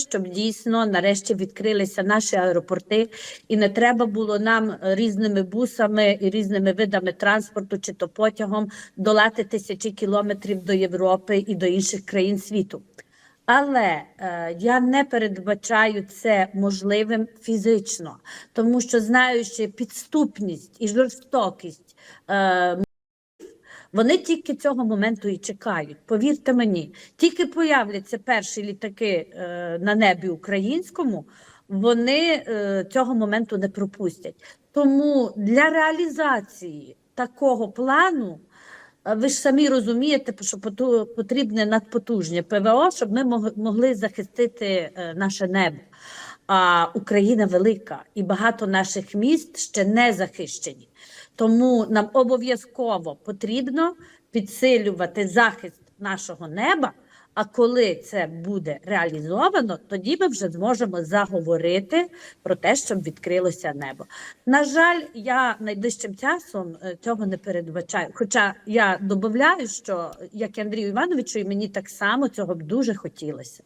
щоб дійсно нарешті відкрилися наші аеропорти, і не треба було нам е, різними бусами і різними видами транспорту, чи то потягом долати тисячі кілометрів до Європи і до інших країн світу. Але е, я не передбачаю це можливим фізично, тому що знаючи підступність і жорстокість. Е, вони тільки цього моменту і чекають. Повірте мені, тільки появляться перші літаки е, на небі українському, вони е, цього моменту не пропустять. Тому для реалізації такого плану. е, Ви ж самі розумієте, що потрібне надпотужне ПВО, щоб ми могли захистити наше небо. А Україна велика і багато наших міст ще не захищені. Тому нам обов'язково потрібно підсилювати захист нашого неба. А коли це буде реалізовано, тоді ми вже зможемо заговорити про те, щоб відкрилося небо. На жаль, я найближчим часом е, цього не передбачаю. Хоча я додаю, що як і Андрію Івановичу, і мені так само цього б дуже хотілося.